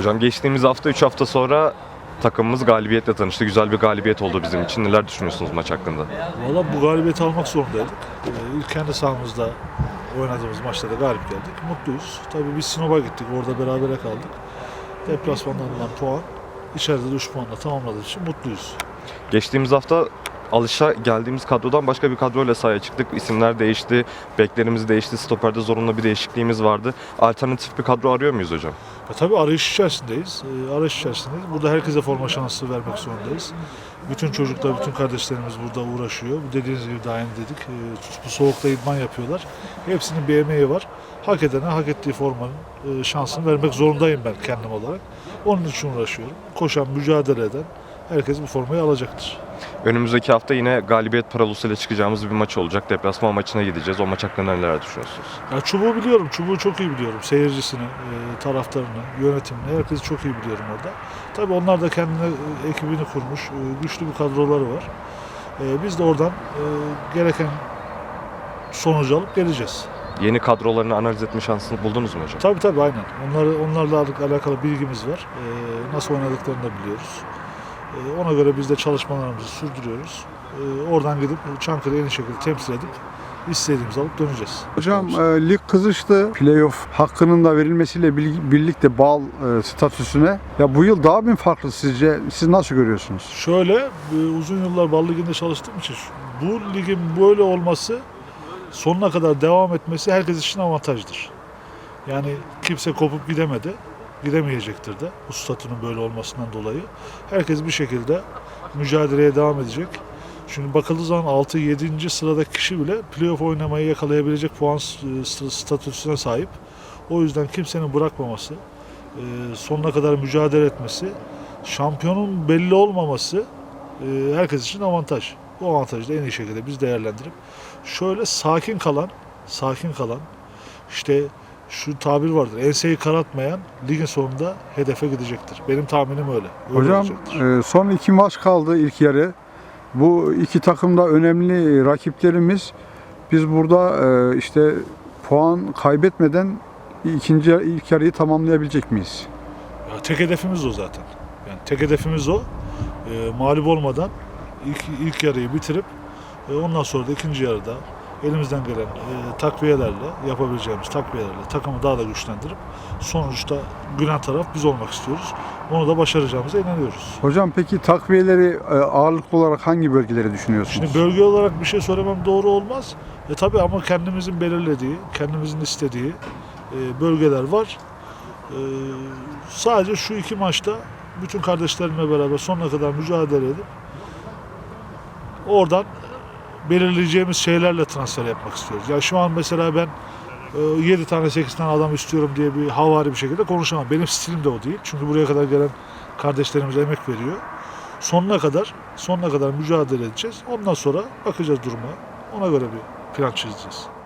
Hocam geçtiğimiz hafta 3 hafta sonra takımımız galibiyetle tanıştı. Güzel bir galibiyet oldu bizim için. Neler düşünüyorsunuz maç hakkında? Valla bu galibiyeti almak zorundaydık. Ee, ilk kendi sahamızda oynadığımız maçta da galip geldik. Mutluyuz. Tabii biz Sinop'a gittik. Orada berabere kaldık. Deplasmandan alınan puan içeride de 3 puanla tamamladığı için mutluyuz. Geçtiğimiz hafta alışa geldiğimiz kadrodan başka bir kadroyla sahaya çıktık. İsimler değişti, beklerimiz değişti, stoperde zorunlu bir değişikliğimiz vardı. Alternatif bir kadro arıyor muyuz hocam? Ya tabii arayış içerisindeyiz. Ee, arayış içerisindeyiz. Burada herkese forma şansı vermek zorundayız. Bütün çocuklar, bütün kardeşlerimiz burada uğraşıyor. Dediğiniz gibi daha önce dedik. e, Bu soğukta idman yapıyorlar. Hepsinin bir emeği var. Hak edene hak ettiği formanın e, şansını vermek zorundayım ben kendim olarak. Onun için uğraşıyorum. Koşan, mücadele eden herkes bu formayı alacaktır. Önümüzdeki hafta yine galibiyet parolasıyla çıkacağımız bir maç olacak. Deplasman maçına gideceğiz. O maç hakkında neler düşünüyorsunuz? Ya çubuğu biliyorum. Çubuğu çok iyi biliyorum. Seyircisini, e, taraftarını, yönetimini. Herkesi çok iyi biliyorum orada. Tabii onlar da kendine ekibini kurmuş. e, Güçlü bir kadroları var. E, Biz de oradan gereken sonucu alıp geleceğiz. Yeni kadrolarını analiz etme şansını buldunuz mu hocam? Tabii tabii aynen. Onları, onlarla alakalı bilgimiz var. Nasıl oynadıklarını da biliyoruz. E, Ona göre biz de çalışmalarımızı sürdürüyoruz. E, Oradan gidip Çankırı'yı en iyi şekilde temsil edip istediğimizi alıp döneceğiz. Hocam e, lig kızıştı. Playoff hakkının da verilmesiyle birlikte bal e, statüsüne. Ya bu yıl daha bir farklı sizce? Siz nasıl görüyorsunuz? Şöyle e, uzun yıllar Bal Ligi'nde çalıştığım için bu ligin böyle olması sonuna kadar devam etmesi herkes için avantajdır. Yani kimse kopup gidemedi. Gidemeyecektir de bu statünün böyle olmasından dolayı. Herkes bir şekilde mücadeleye devam edecek. Çünkü bakıldığı zaman 6-7. sıradaki kişi bile playoff oynamayı yakalayabilecek puan st- statüsüne sahip. O yüzden kimsenin bırakmaması, e, sonuna kadar mücadele etmesi, şampiyonun belli olmaması e, herkes için avantaj. Bu avantajı da en iyi şekilde biz değerlendirip şöyle sakin kalan, sakin kalan işte şu tabir vardır. Enseyi kanatmayan ligin sonunda hedefe gidecektir. Benim tahminim öyle. öyle Hocam olacaktır. e, son iki maç kaldı ilk yarı. Bu iki takım da önemli rakiplerimiz. Biz burada e, işte puan kaybetmeden ikinci ilk yarıyı tamamlayabilecek miyiz? Ya tek hedefimiz o zaten. Yani tek hedefimiz o. E, mağlup olmadan ilk, ilk yarıyı bitirip e, ondan sonra da ikinci yarıda elimizden gelen e, takviyelerle, yapabileceğimiz takviyelerle takımı daha da güçlendirip sonuçta gülen taraf biz olmak istiyoruz. Onu da başaracağımıza inanıyoruz. Hocam peki takviyeleri e, ağırlıklı olarak hangi bölgeleri düşünüyorsunuz? Şimdi bölge olarak bir şey söylemem doğru olmaz. E tabi ama kendimizin belirlediği, kendimizin istediği e, bölgeler var. E, sadece şu iki maçta bütün kardeşlerimle beraber sonuna kadar mücadele edip oradan belirleyeceğimiz şeylerle transfer yapmak istiyoruz. Ya şu an mesela ben 7 tane 8 tane adam istiyorum diye bir havari bir şekilde konuşamam. Benim stilim de o değil. Çünkü buraya kadar gelen kardeşlerimiz emek veriyor. Sonuna kadar sonuna kadar mücadele edeceğiz. Ondan sonra bakacağız duruma. Ona göre bir plan çizeceğiz.